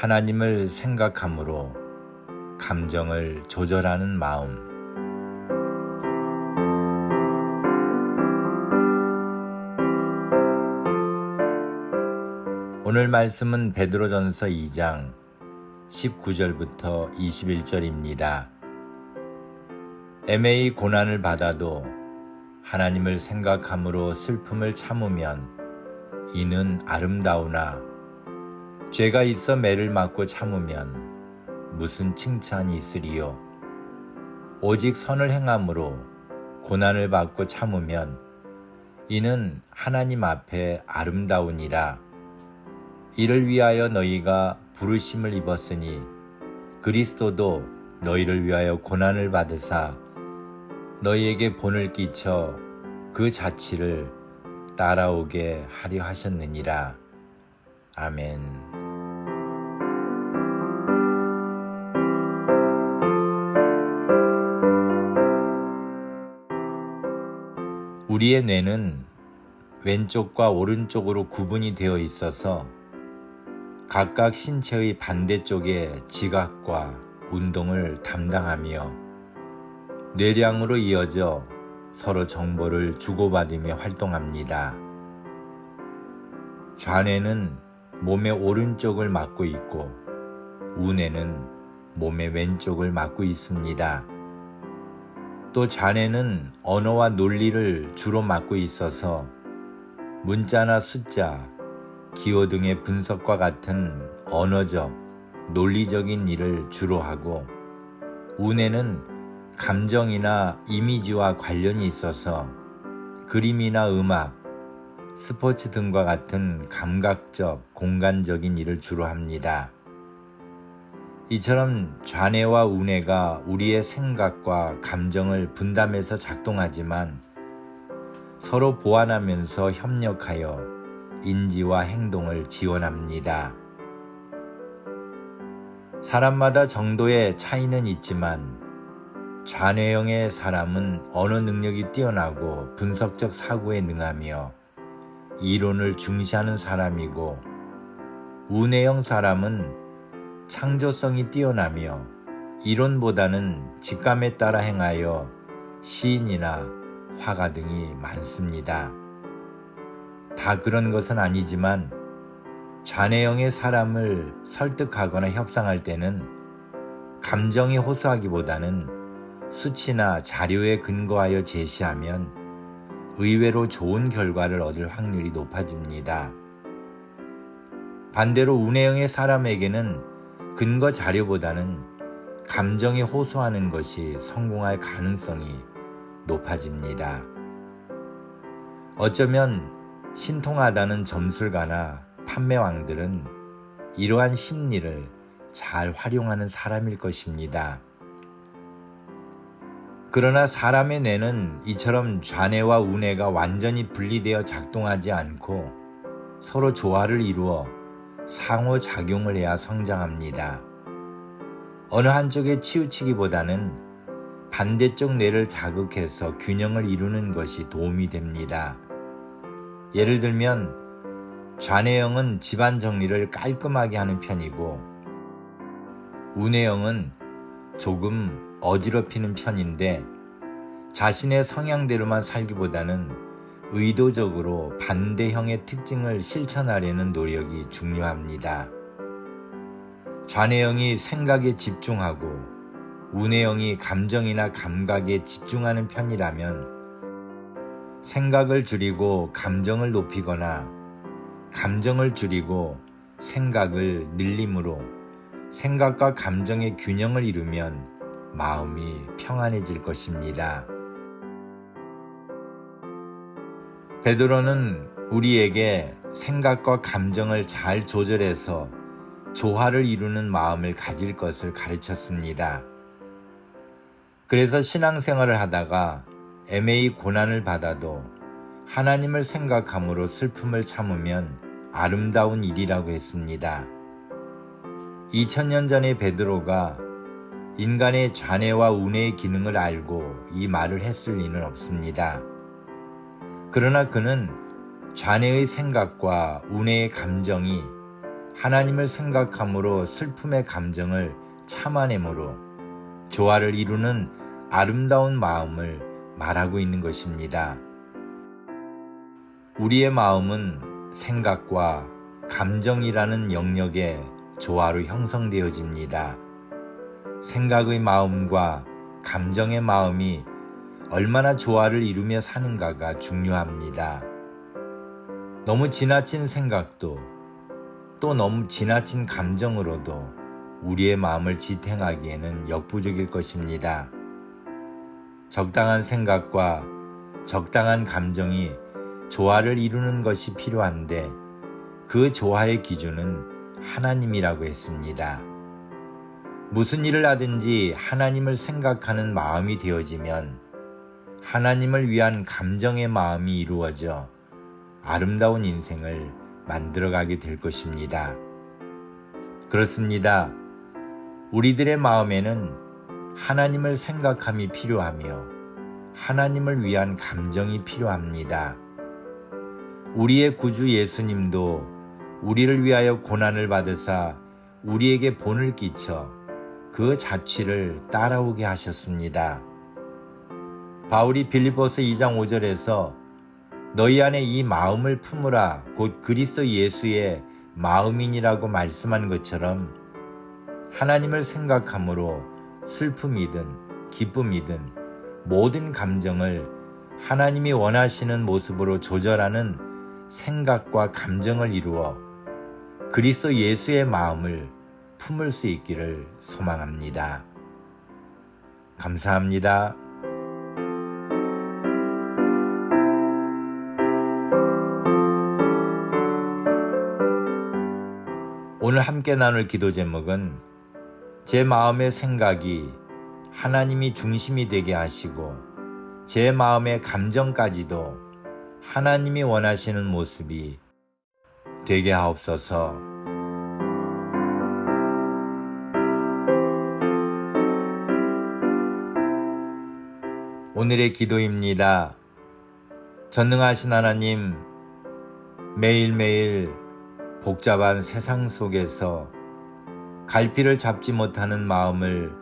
하나님을 생각함으로 감정을 조절하는 마음 오늘 말씀은 베드로전서 2장 19절부터 21절입니다. 애매히 고난을 받아도 하나님을 생각함으로 슬픔을 참으면 이는 아름다우나 죄가 있어 매를 맞고 참으면 무슨 칭찬이 있으리요. 오직 선을 행함으로 고난을 받고 참으면 이는 하나님 앞에 아름다우니라. 이를 위하여 너희가 부르심을 입었으니 그리스도도 너희를 위하여 고난을 받으사 너희에게 본을 끼쳐 그 자치를 따라오게 하려 하셨느니라. 아멘. 우리의 뇌는 왼쪽과 오른쪽으로 구분이 되어 있어서 각각 신체의 반대쪽에 지각과 운동을 담당하며 뇌량으로 이어져 서로 정보를 주고받으며 활동합니다. 좌뇌는 몸의 오른쪽을 맡고 있고 우뇌는 몸의 왼쪽을 맡고 있습니다. 또 좌뇌는 언어와 논리를 주로 맡고 있어서 문자나 숫자, 기호 등의 분석과 같은 언어적, 논리적인 일을 주로 하고 우뇌는 감정이나 이미지와 관련이 있어서 그림이나 음악, 스포츠 등과 같은 감각적, 공간적인 일을 주로 합니다. 이처럼 좌뇌와 우뇌가 우리의 생각과 감정을 분담해서 작동하지만 서로 보완하면서 협력하여 인지와 행동을 지원합니다. 사람마다 정도의 차이는 있지만 좌뇌형의 사람은 언어 능력이 뛰어나고 분석적 사고에 능하며 이론을 중시하는 사람이고 우뇌형 사람은 창조성이 뛰어나며 이론보다는 직감에 따라 행하여 시인이나 화가 등이 많습니다. 다 그런 것은 아니지만 좌뇌형의 사람을 설득하거나 협상할 때는 감정이 호소하기보다는 수치나 자료에 근거하여 제시하면 의외로 좋은 결과를 얻을 확률이 높아집니다. 반대로 운해형의 사람에게는 근거 자료보다는 감정이 호소하는 것이 성공할 가능성이 높아집니다. 어쩌면 신통하다는 점술가나 판매왕들은 이러한 심리를 잘 활용하는 사람일 것입니다. 그러나 사람의 뇌는 이처럼 좌뇌와 우뇌가 완전히 분리되어 작동하지 않고 서로 조화를 이루어 상호작용을 해야 성장합니다. 어느 한쪽에 치우치기보다는 반대쪽 뇌를 자극해서 균형을 이루는 것이 도움이 됩니다. 예를 들면 좌뇌형은 집안 정리를 깔끔하게 하는 편이고 우뇌형은 조금 어지럽히는 편인데 자신의 성향대로만 살기보다는 의도적으로 반대형의 특징을 실천하려는 노력이 중요합니다. 좌뇌형이 생각에 집중하고 우뇌형이 감정이나 감각에 집중하는 편이라면 생각을 줄이고 감정을 높이거나 감정을 줄이고 생각을 늘림으로 생각과 감정의 균형을 이루면 마음이 평안해질 것입니다. 베드로는 우리에게 생각과 감정을 잘 조절해서 조화를 이루는 마음을 가질 것을 가르쳤습니다. 그래서 신앙생활을 하다가 애매히 고난을 받아도 하나님을 생각함으로 슬픔을 참으면 아름다운 일이라고 했습니다. 2000년 전의 베드로가 인간의 좌뇌와 우뇌의 기능을 알고 이 말을 했을 리는 없습니다. 그러나 그는 좌뇌의 생각과 우뇌의 감정이 하나님을 생각함으로 슬픔의 감정을 참아내므로 조화를 이루는 아름다운 마음을 말하고 있는 것입니다. 우리의 마음은 생각과 감정이라는 영역의 조화로 형성되어집니다. 생각의 마음과 감정의 마음이 얼마나 조화를 이루며 사는가가 중요합니다. 너무 지나친 생각도 또 너무 지나친 감정으로도 우리의 마음을 지탱하기에는 역부족일 것입니다. 적당한 생각과 적당한 감정이 조화를 이루는 것이 필요한데 그 조화의 기준은 하나님이라고 했습니다. 무슨 일을 하든지 하나님을 생각하는 마음이 되어지면 하나님을 위한 감정의 마음이 이루어져 아름다운 인생을 만들어가게 될 것입니다. 그렇습니다. 우리들의 마음에는 하나님을 생각함이 필요하며 하나님을 위한 감정이 필요합니다. 우리의 구주 예수님도 우리를 위하여 고난을 받으사 우리에게 본을 끼쳐 그 자취를 따라오게 하셨습니다. 바울이 빌리포스 2장 5절에서 너희 안에 이 마음을 품으라 곧 그리스도 예수의 마음이니라고 말씀한 것처럼 하나님을 생각함으로 슬픔이든 기쁨이든 모든 감정을 하나님이 원하시는 모습으로 조절하는 생각과 감정을 이루어 그리스도 예수의 마음을 품을 수 있기를 소망합니다. 감사합니다. 오늘 함께 나눌 기도 제목은 제 마음의 생각이 하나님이 중심이 되게 하시고 제 마음의 감정까지도 하나님이 원하시는 모습이 되게 하옵소서. 오늘의 기도입니다. 전능하신 하나님, 매일매일 복잡한 세상 속에서 갈피를 잡지 못하는 마음을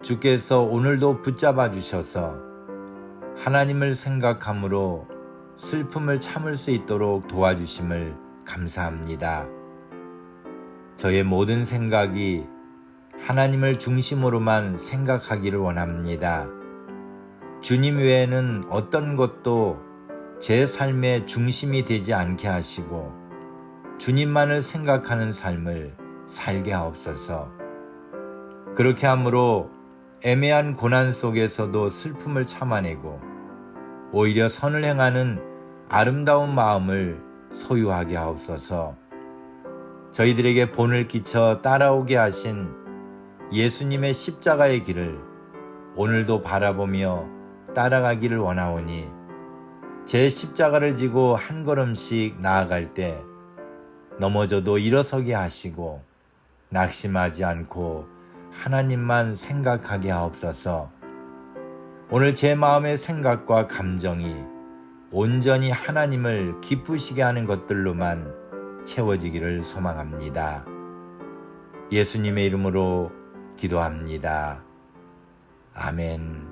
주께서 오늘도 붙잡아 주셔서 하나님을 생각함으로 슬픔을 참을 수 있도록 도와주심을 감사합니다. 저의 모든 생각이 하나님을 중심으로만 생각하기를 원합니다. 주님 외에는 어떤 것도 제 삶의 중심이 되지 않게 하시고 주님만을 생각하는 삶을 살게 하옵소서. 그렇게 함으로 애매한 고난 속에서도 슬픔을 참아내고 오히려 선을 행하는 아름다운 마음을 소유하게 하옵소서. 저희들에게 본을 끼쳐 따라오게 하신 예수님의 십자가의 길을 오늘도 바라보며 따라가기를 원하오니 제 십자가를 지고 한 걸음씩 나아갈 때 넘어져도 일어서게 하시고 낙심하지 않고 하나님만 생각하게 하옵소서. 오늘 제 마음의 생각과 감정이 온전히 하나님을 기쁘시게 하는 것들로만 채워지기를 소망합니다. 예수님의 이름으로 기도합니다. 아멘.